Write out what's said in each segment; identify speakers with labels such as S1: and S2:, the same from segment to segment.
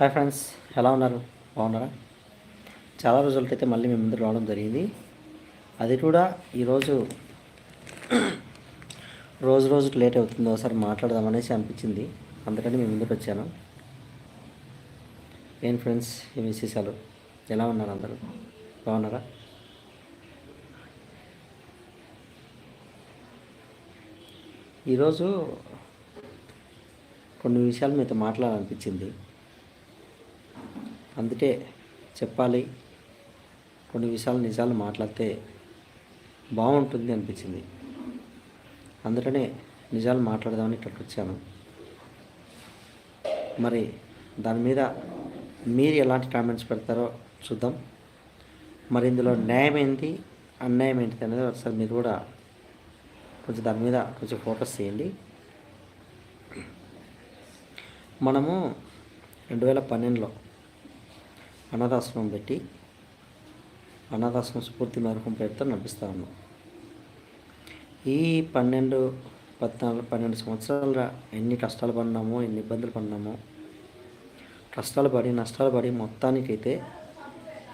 S1: Hi friends ఎలా ఉన్నారు? బాగున్నారా? చాలా రోజులకైతే మళ్ళీ మీ ముందు రావడం జరిగింది. అది కూడా ఈరోజు రోజు రోజుకు లేట్ అవుతుందో ఒకసారి మాట్లాడదామనేసి అనిపించింది. అందుకని మీ ముందుకు వచ్చాను. ఏం ఫ్రెండ్స్ ఏం విశేషాలు? ఎలా ఉన్నారు అందరూ? బాగున్నారా? ఈరోజు కొన్ని విషయాలు మీతో మాట్లాడాలనిపించింది. అందుకే చెప్పాలి. కొన్ని విషయాలు నిజాలు మాట్లాడితే బాగుంటుంది అనిపించింది. అందుకనే నిజాలు మాట్లాడదామని ఇక్కడికి వచ్చాను. మరి దాని మీద మీరు ఎలాంటి కామెంట్స్ పెడతారో చూద్దాం. మరి ఇందులో న్యాయం ఏంటి అన్యాయం ఏంటి అనేది ఒకసారి మీరు కూడా కొంచెం దాని మీద కొంచెం ఫోకస్ చేయండి. మనము రెండు వేల పన్నెండులో అనాథాశ్రమం పెట్టి అనాథాశ్రమం స్ఫూర్తి మార్గం పేరుతో నడిపిస్తా ఉన్నాం. ఈ పన్నెండు పద్నాలుగు పన్నెండు సంవత్సరాలుగా ఎన్ని కష్టాలు పడినామో ఎన్ని ఇబ్బందులు పడినామో కష్టాలు పడి నష్టాలు పడి మొత్తానికైతే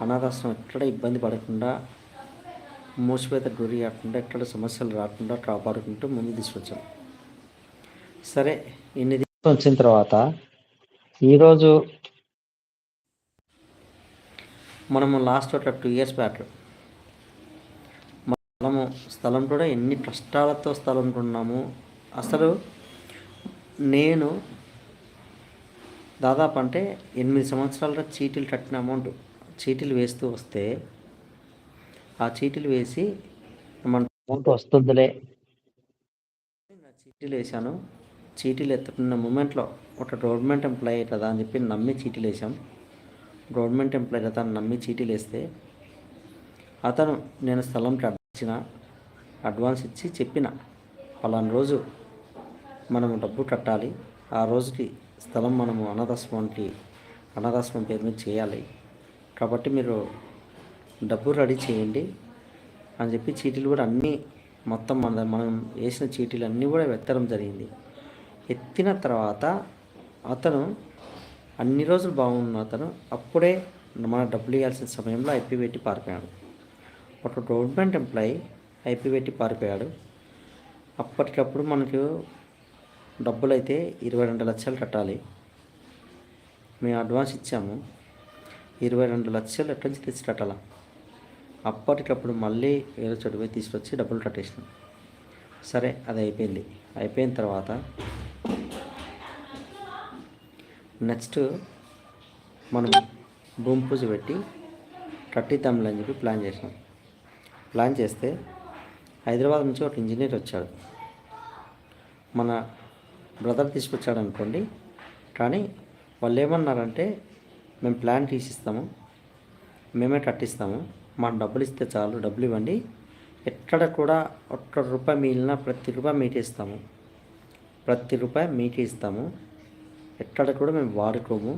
S1: అనాథాశ్రమం ఎక్కడ ఇబ్బంది పడకుండా మూసివేత గురి కాకుండా ఎక్కడ సమస్యలు రాకుండా కాపాడుకుంటూ ముందు తీసుకొచ్చాం. సరే ఇన్ని వచ్చిన తర్వాత ఈరోజు మనము లాస్ట్ ఒక టూ ఇయర్స్ బ్యాక్ మనము స్థలం కూడా ఎన్ని కష్టాలతో స్థలం కొన్నాము. అసలు నేను దాదాపు అంటే ఎనిమిది సంవత్సరాలుగా చీటీలు కట్టిన అమౌంట్ చీటీలు వేస్తూ వస్తే ఆ చీటీలు వేసి మన అమౌంట్ వస్తుందిలే. చీటీలు వేసాను చీటీలు ఎత్తుకున్న మూమెంట్లో ఒక గవర్నమెంట్ ఎంప్లాయీ కదా అని చెప్పి నమ్మి చీటీలు వేసాం గవర్నమెంట్ ఎంప్లాయీ అతను నమ్మి చీటీలు వేస్తే అతను నేను స్థలం అడ్వాన్స్ అడ్వాన్స్ ఇచ్చి చెప్పిన పలానా రోజు మనము డబ్బు కట్టాలి ఆ రోజుకి స్థలం మనము అనాథాశ్రమానికి అనాథాశ్రమం పేరు మీద చేయాలి. కాబట్టి మీరు డబ్బు రెడీ చేయండి అని చెప్పి చీటీలు కూడా అన్నీ మొత్తం మన మనం వేసిన చీటీలు అన్నీ కూడా ఎత్తడం జరిగింది. ఎత్తిన తర్వాత అతను అన్ని రోజులు బాగున్న అతను అప్పుడే మన డబ్బులు ఇవ్వాల్సిన సమయంలో ఐపీ పెట్టి పారిపోయాడు. ఒక గవర్నమెంట్ ఎంప్లాయీ ఐపీ పెట్టి పారిపోయాడు. అప్పటికప్పుడు మనకు డబ్బులు అయితే ఇరవై రెండు లక్షలు కట్టాలి. మేము అడ్వాన్స్ ఇచ్చాము. ఇరవై రెండు లక్షలు ఎక్కడి నుంచి తెచ్చి కట్టాలా? అప్పటికప్పుడు మళ్ళీ వేరే చోటు పోయి తీసుకొచ్చి డబ్బులు కట్టేసినాం. సరే అది అయిపోయింది. అయిపోయిన తర్వాత నెక్స్ట్ మనం భూమి పూజ పెట్టి కట్టిద్దాంలే అని చెప్పి ప్లాన్ చేసినాం. ప్లాన్ చేస్తే హైదరాబాద్ నుంచి ఒక ఇంజనీర్ వచ్చాడు. మన బ్రదర్ తీసుకొచ్చాడు అనుకోండి. కానీ వాళ్ళు ఏమన్నారంటే మేము ప్లాన్ తీసిస్తాము మేమే కట్టిస్తాము మాకు డబ్బులు ఇస్తే చాలు డబ్బులు ఇవ్వండి. ఎక్కడ కూడా ఒక్క రూపాయి మిగిలిన ప్రతి రూపాయి మీకే ఇస్తాము. ప్రతి రూపాయి మీకే ఇస్తాము. ఎక్కడ కూడా మేము వాడుకోము.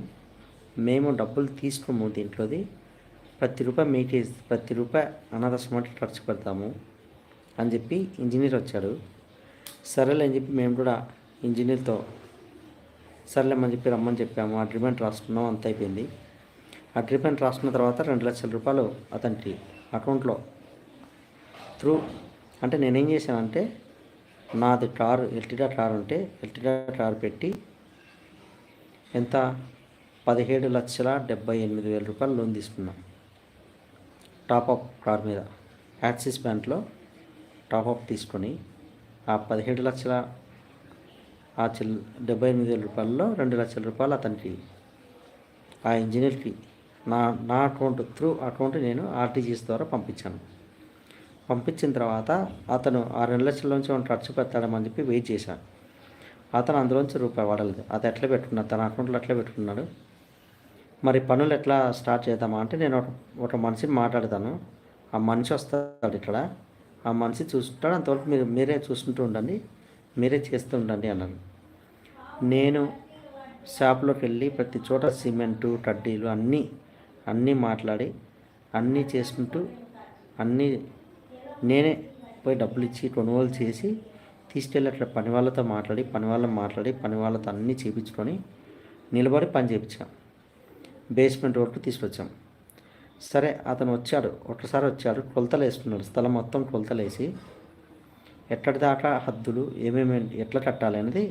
S1: మేము డబ్బులు తీసుకోము దీంట్లోది. ప్రతి రూపాయి మీకే ప్రతి రూపాయి అనాథాశ్రమానికి ఖర్చు పెడతాము అని చెప్పి ఇంజనీర్ వచ్చాడు. సరేలే అని చెప్పి మేము కూడా ఇంజనీర్తో సరేలేమని చెప్పి రమ్మని చెప్పాము. అగ్రిమెంట్ రాసుకున్నాం అంత అయిపోయింది. అగ్రిమెంట్ రాసుకున్న తర్వాత రెండు లక్షల రూపాయలు అతనికి అకౌంట్లో త్రూ అంటే నేనేం చేశానంటే నాది కారు ఎల్టిడా కారు ఉంటే ఎల్టిడా కారు పెట్టి ఎంత? పదిహేడు లక్షల డెబ్బై ఎనిమిది వేల రూపాయలు లోన్ తీసుకున్నాం. టాప్అప్ కార్ మీద. యాక్సిస్ బ్యాంక్లో టాప్అప్ తీసుకొని ఆ పదిహేడు లక్షల ఆ చిల్ డెబ్బై ఎనిమిది వేల రూపాయల్లో రెండు లక్షల రూపాయలు అతనికి ఆ ఇంజనీర్కి నా నా అకౌంట్ త్రూ అకౌంట్ నేను ఆర్టీజీఎస్ ద్వారా పంపించాను. పంపించిన తర్వాత అతను ఆ రెండు లక్షల నుంచి ఖర్చు పెడతాడమని చెప్పి వెయిట్ చేశాను. అతను అందులోంచి రూపాయి వాడలేదు. అది ఎట్లా పెట్టుకున్నాడు? తన అకౌంట్లో ఎట్లా పెట్టుకున్నాడు? మరి పనులు ఎట్లా స్టార్ట్ చేద్దామా అంటే నేను ఒక మనిషిని మాట్లాడతాను. ఆ మనిషి వస్తాడు ఇక్కడ. ఆ మనిషి చూసుకుంటాడు అంతవరకు మీరు మీరే చూస్తుంటూ ఉండండి. మీరే చేస్తూ ఉండండి అన్నాను నేను షాప్లోకి వెళ్ళి ప్రతి చోట సిమెంటు కడ్డీలు అన్నీ అన్నీ మాట్లాడి అన్నీ చేసుకుంటూ అన్నీ నేనే పోయి డబ్బులు ఇచ్చి కొనుగోలు చేసి తీసుకెళ్ళి అట్లా పని వాళ్ళతో మాట్లాడి పని వాళ్ళని మాట్లాడి పని వాళ్ళతో అన్నీ చేయించుకొని నిలబడి పని చేయించాం బేస్మెంట్ వరకు తీసుకొచ్చాం. సరే అతను వచ్చాడు. ఒకసారి వచ్చాడు. కొలతలు వేసుకున్నాడు. స్థలం మొత్తం కొలతలు వేసి ఎక్కడి దాకా హద్దులు ఏమేమి ఎట్లా కట్టాలి అనేది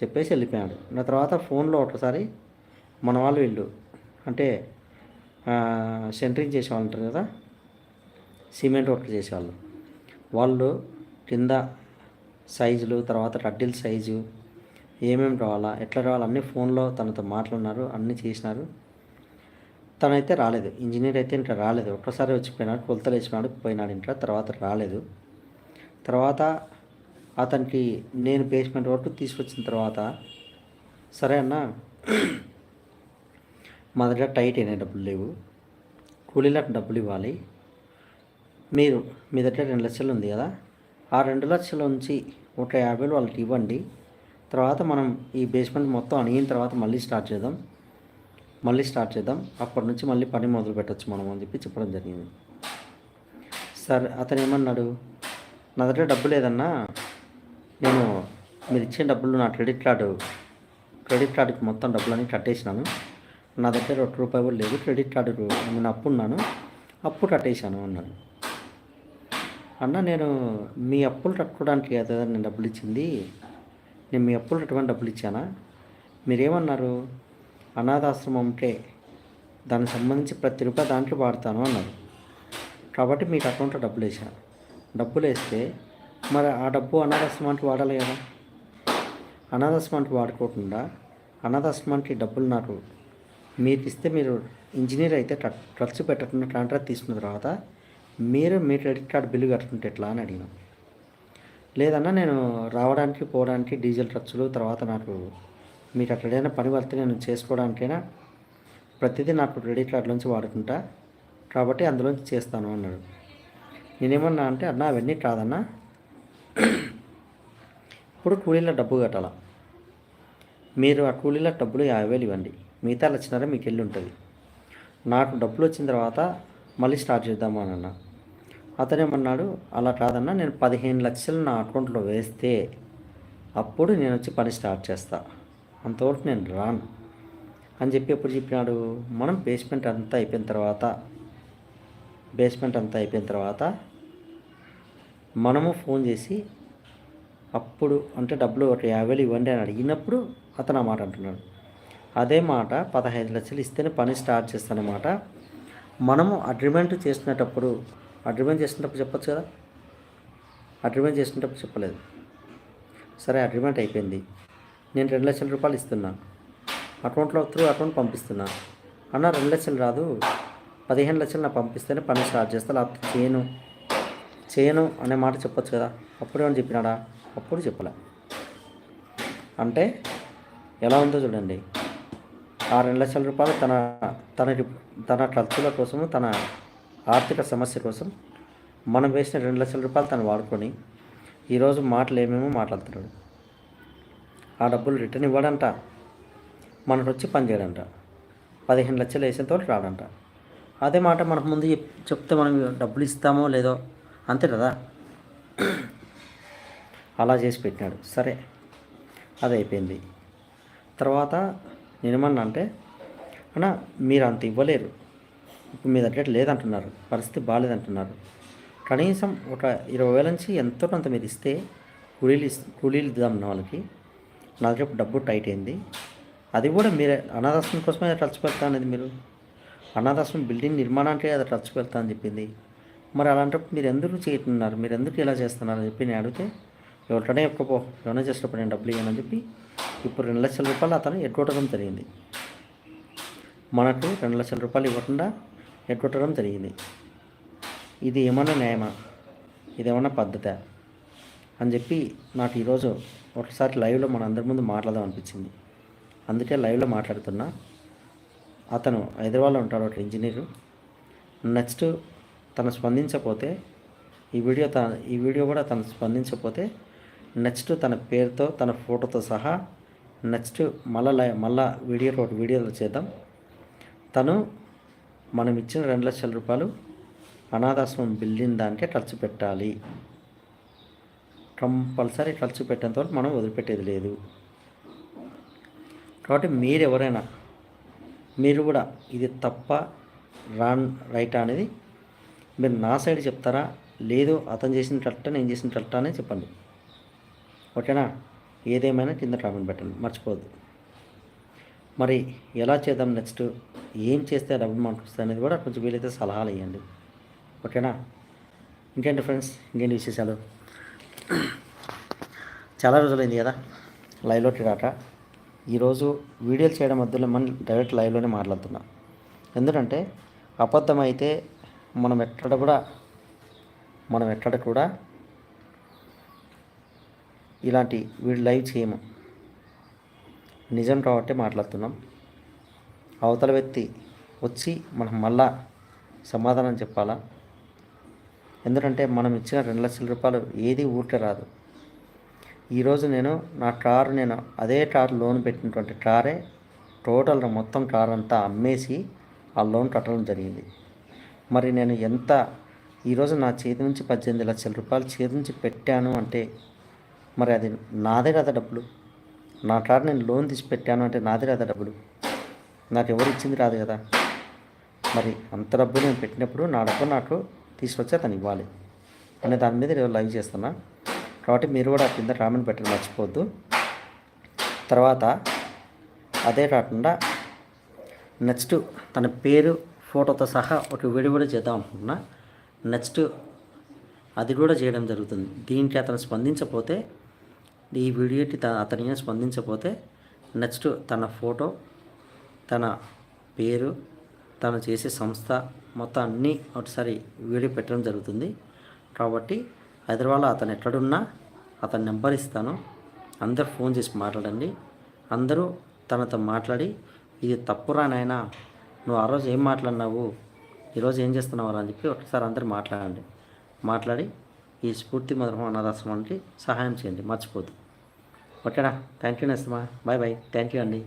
S1: చెప్పేసి వెళ్ళిపోయాడు. నా తర్వాత ఫోన్లో ఒకసారి మన వాళ్ళు వీళ్ళు అంటే సెంటరింగ్ చేసేవాళ్ళు ఉంటారు కదా సిమెంట్ వర్క్ చేసేవాళ్ళు. వాళ్ళు కింద సైజులు తర్వాత రడ్డిల్ సైజు ఏమేమి రావాలా ఎట్లా రావాలా అన్నీ ఫోన్లో తనతో మాట్లాడినారు అన్నీ చేసినారు. తనైతే రాలేదు. ఇంజనీర్ అయితే ఇంకా రాలేదు. ఒక్కసారి వచ్చిపోయినాడు కొలతలు వేసినాడు పోయినాడు ఇంకా తర్వాత రాలేదు. తర్వాత అతనికి నేను బేస్మెంట్ వరకు తీసుకొచ్చిన తర్వాత సరే అన్న మా దగ్గర టైట్ అయిన డబ్బులు లేవు. కూలీలకు డబ్బులు ఇవ్వాలి. మీరు మీ దగ్గర రెండు లక్షలు ఉంది కదా ఆ రెండు లక్షల నుంచి ఒక యాభై వేలు వాళ్ళకి ఇవ్వండి. తర్వాత మనం ఈ బేస్మెంట్ మొత్తం అణిగిన తర్వాత మళ్ళీ స్టార్ట్ చేద్దాం. మళ్ళీ స్టార్ట్ చేద్దాం. అప్పటి నుంచి మళ్ళీ పని మొదలు పెట్టచ్చు మనం అని చెప్పి చెప్పడం జరిగింది. సరే అతను ఏమన్నాడు? నా దగ్గర డబ్బు లేదన్నా నేను మీరు ఇచ్చిన డబ్బులు నా క్రెడిట్ కార్డు క్రెడిట్ కార్డుకి మొత్తం డబ్బులన్నీ కట్టేసినాను. నా దగ్గర ఒక రూపాయి కూడా లేదు. క్రెడిట్ కార్డు నేను అప్పు ఉన్నాను అప్పు కట్టేశాను అన్నాడు. అన్న నేను మీ అప్పులు కట్టుకోవడానికి కదా నేను డబ్బులు ఇచ్చింది? నేను మీ అప్పులు కట్టమని డబ్బులు ఇచ్చానా? మీరేమన్నారు? అనాథాశ్రమం ఉంటే దానికి సంబంధించి ప్రతి రూపాయి దాంట్లో వాడతాను అన్నారు. కాబట్టి మీకు అకౌంట్లో డబ్బులు వేసాను డబ్బులు వేస్తే మరి ఆ డబ్బు అనాథాశ్రమానికి వాడాలి కదా? అనాథాశ్రమానికి వాడుకోకుండా అనాథాశ్రమానికి డబ్బులు నాకు మీరు ఇస్తే మీరు ఇంజనీర్ అయితే ఖర్చు పెట్టకుండా కాంట్రాక్ట్ తీసుకున్న తర్వాత మీరు మీ క్రెడిట్ కార్డ్ బిల్లు కట్టుకుంటే ఎట్లా అని అడిగినా. లేదన్నా నేను రావడానికి పోవడానికి డీజిల్ ఖర్చులు తర్వాత నాకు మీకు అక్కడ ఏదైనా పని పడితే నేను చేసుకోవడానికైనా ప్రతిదీ నాకు క్రెడిట్ కార్డులోంచి వాడుకుంటా. కాబట్టి అందులోంచి చేస్తాను అన్నాడు. నేనేమన్నా అంటే అన్న అవన్నీ కాదన్నా. ఇప్పుడు కూలీల డబ్బు కట్టాల? మీరు ఆ కూలీల డబ్బులు యాభై వేలు ఇవ్వండి. మిగతా వచ్చినారా మీకు వెళ్ళి ఉంటుంది నాకు డబ్బులు వచ్చిన తర్వాత మళ్ళీ స్టార్ట్ చేద్దామా అని అన్న. అతనేమన్నాడు అలా కాదన్నా నేను పదిహేను లక్షలు నా అకౌంట్లో వేస్తే అప్పుడు నేను వచ్చి పని స్టార్ట్ చేస్తా. అంతవరకు నేను రాను. అని చెప్పి ఎప్పుడు చెప్పినాడు? మనం బేస్మెంట్ అంతా అయిపోయిన తర్వాత బేస్మెంట్ అంతా అయిపోయిన తర్వాత మనము ఫోన్ చేసి అప్పుడు అంటే డబ్బులు ఒక యాభై వేలు ఇవ్వండి అని అడిగినప్పుడు అతను ఆ మాట అంటున్నాడు. అదే మాట పదహైదు లక్షలు ఇస్తేనే పని స్టార్ట్ చేస్తానమాట మనము అగ్రిమెంట్ చేసినప్పుడు అగ్రిమెంట్ చేసినప్పుడు చెప్పచ్చు కదా? అగ్రిమెంట్ చేసినప్పుడు చెప్పలేదు. సరే అగ్రిమెంట్ అయిపోయింది. నేను రెండు లక్షల రూపాయలు ఇస్తున్నాను అకౌంట్లో త్రూ అకౌంట్ పంపిస్తున్నా. అన్న రెండు లక్షలు రాదు. పదిహేను లక్షలు నాకు పంపిస్తేనే పని స్టార్ట్ చేస్తా. లేకపోతే చేయను. చేయను అనే మాట చెప్పొచ్చు కదా? అప్పుడు ఏమని చెప్పినాడా? అప్పుడు చెప్పలే. అంటే ఎలా ఉందో చూడండి. ఆ రెండు లక్షల రూపాయలు తన తన తన ఖర్చుల కోసము తన ఆర్థిక సమస్య కోసం మనం వేసిన రెండు లక్షల రూపాయలు తను వాడుకొని ఈరోజు మాటలు ఏమేమో మాట్లాడుతున్నాడు. ఆ డబ్బులు రిటర్న్ ఇవ్వడంట. మనకు వచ్చి పని చేయడంట. పదిహేను లక్షలు వేసేంత వరకు రాడంట. అదే మాట మనకు ముందు చెప్తే మనం డబ్బులు ఇస్తామో లేదో అంతే కదా? అలా చేసి పెట్టినాడు. సరే అది అయిపోయింది. తర్వాత నేనేమన్నా అంటే అన్న మీరు అంత ఇవ్వలేరు. ఇప్పుడు మీ దగ్గర లేదంటున్నారు పరిస్థితి బాగాలేదంటున్నారు కనీసం ఒక ఇరవై వేల నుంచి ఎంతో కొంత మీరు ఇస్తే కూలీలు కూలీలు ఇద్దాం వాళ్ళకి నా దగ్గర డబ్బు టైట్ అయింది. అది కూడా మీరే అనాథాశ్రమం కోసమే ఖర్చు పెడతా అనేది మీరు? అనాథాశ్రమం బిల్డింగ్ నిర్మాణానికి అది ఖర్చు పెడతా అని చెప్పింది. మరి అలాంటప్పుడు మీరు ఎందుకు చేయటున్నారు మీరు ఎందుకు ఇలా చేస్తున్నారు? అని చెప్పి నేను అడిగితే ఎవరికనే చెప్పుకోపో ఎవరైనా చేసినప్పుడు నేను డబ్బులు ఇవ్వనని చెప్పి ఇప్పుడు రెండు లక్షల రూపాయలు అతను ఎగ్గొట్టడం జరిగింది. మనకు రెండు లక్షల రూపాయలు ఇవ్వకుండా ఎగ్గొట్టడం జరిగింది. ఇది ఏమన్నా న్యాయమా? ఇదేమన్నా పద్ధత? అని చెప్పి నాకు ఈరోజు ఒకసారి లైవ్లో మన అందరి ముందు మాట్లాడదాం అనిపించింది. అందుకే లైవ్లో మాట్లాడుతున్నా. అతను హైదరాబాద్లో ఉంటాడు ఒక ఇంజనీరు. నెక్స్ట్ తను స్పందించకపోతే ఈ వీడియో త ఈ వీడియో కూడా తను స్పందించకపోతే నెక్స్ట్ తన పేరుతో తన ఫోటోతో సహా నెక్స్ట్ మళ్ళా మళ్ళా వీడియో ఒక వీడియోలో చేద్దాం. తను మనం ఇచ్చిన రెండు లక్షల రూపాయలు అనాథాశ్రమం బిల్డింగ్ దానికే ఖర్చు పెట్టాలి. కంపల్సరీ ఖర్చు పెట్టేంత వరకు మనం వదిలిపెట్టేది లేదు. కాబట్టి మీరు ఎవరైనా మీరు కూడా ఇది తప్ప రాన్ రైటా అనేది మీరు నా సైడ్ చెప్తారా? లేదు అతను చేసిన చేసినట్ట నేను చేసినట్ట అనేది చెప్పండి. ఓకేనా? ఏదేమైనా కింద కామెంట్ పెట్టండి. మర్చిపోవద్దు. మరి ఎలా చేద్దాం నెక్స్ట్? ఏం చేస్తే డబ్బులు మనకు అనేది కూడా కొంచెం వీలైతే సలహాలు ఇవ్వండి. ఓకేనా? ఇంకేంటి ఫ్రెండ్స్? ఇంకేంటి విశేషాలు? చాలా రోజులైంది కదా లైవ్లోకి రాక. ఈరోజు వీడియోలు చేయడం మధ్యలో మనం డైరెక్ట్ లైవ్లోనే మాట్లాడుతున్నా. ఎందుకంటే అబద్ధమైతే మనం ఎక్కడ కూడా మనం ఎక్కడ కూడా ఇలాంటి వీడు లైవ్ చేయము. నిజం కాబట్టి మాట్లాడుతున్నాం. అవతల వ్యక్తి వచ్చి మనం మళ్ళా సమాధానం చెప్పాలా? ఎందుకంటే మనం ఇచ్చిన రెండు లక్షల రూపాయలు ఏది ఊరికే రాదు. ఈరోజు నేను నా కారు నేను అదే కారు లోన్ పెట్టినటువంటి కారే టోటల్ మొత్తం కార్ అంతా అమ్మేసి ఆ లోన్ కట్టడం జరిగింది. మరి నేను ఎంత ఈరోజు నా చేతి నుంచి పద్దెనిమిది లక్షల రూపాయలు చేతి నుంచి పెట్టాను అంటే మరి అది నాదే కదా డబ్బులు? నా కారు నేను లోన్ తీసి పెట్టాను అంటే నాదే కదా డబ్బులు? నాకు ఎవరు ఇచ్చింది రాదు కదా. మరి అంత డబ్బు నేను పెట్టినప్పుడు నా డబ్బు నాకు తీసుకొచ్చి అతను ఇవ్వాలి. అనే దాని మీద నేను లైవ్ చేస్తున్నా. కాబట్టి మీరు కూడా కింద కామెంట్ పెట్టడం మర్చిపోవద్దు. తర్వాత అదే కాకుండా నెక్స్ట్ తన పేరు ఫోటోతో సహా ఒక వీడియో కూడా చేద్దాం అనుకుంటున్నా. నెక్స్ట్ అది కూడా చేయడం జరుగుతుంది. దీనికి అతను స్పందించకపోతే ఈ వీడియోకి త అతని స్పందించకపోతే నెక్స్ట్ తన ఫోటో తన పేరు తను చేసే సంస్థ మొత్తం అన్నీ ఒకసారి వీడియో పెట్టడం జరుగుతుంది. కాబట్టి హైదరాబాద్లో అతను ఎక్కడున్నా అతని నెంబర్ ఇస్తాను. అందరు ఫోన్ చేసి మాట్లాడండి. అందరూ తనతో మాట్లాడి ఇది తప్పురా నాయన నువ్వు ఆ రోజు ఏం మాట్లాడినావు ఈరోజు ఏం చేస్తున్నావు అని చెప్పి ఒకసారి అందరు మాట్లాడండి. మాట్లాడి ఈ స్ఫూర్తి మధురం అనాథాశ్రమానికి సహాయం చేయండి. మర్చిపోద్దు ఓకేనా? Thank you నెస్తమా. Bye bye. Thank you అండి.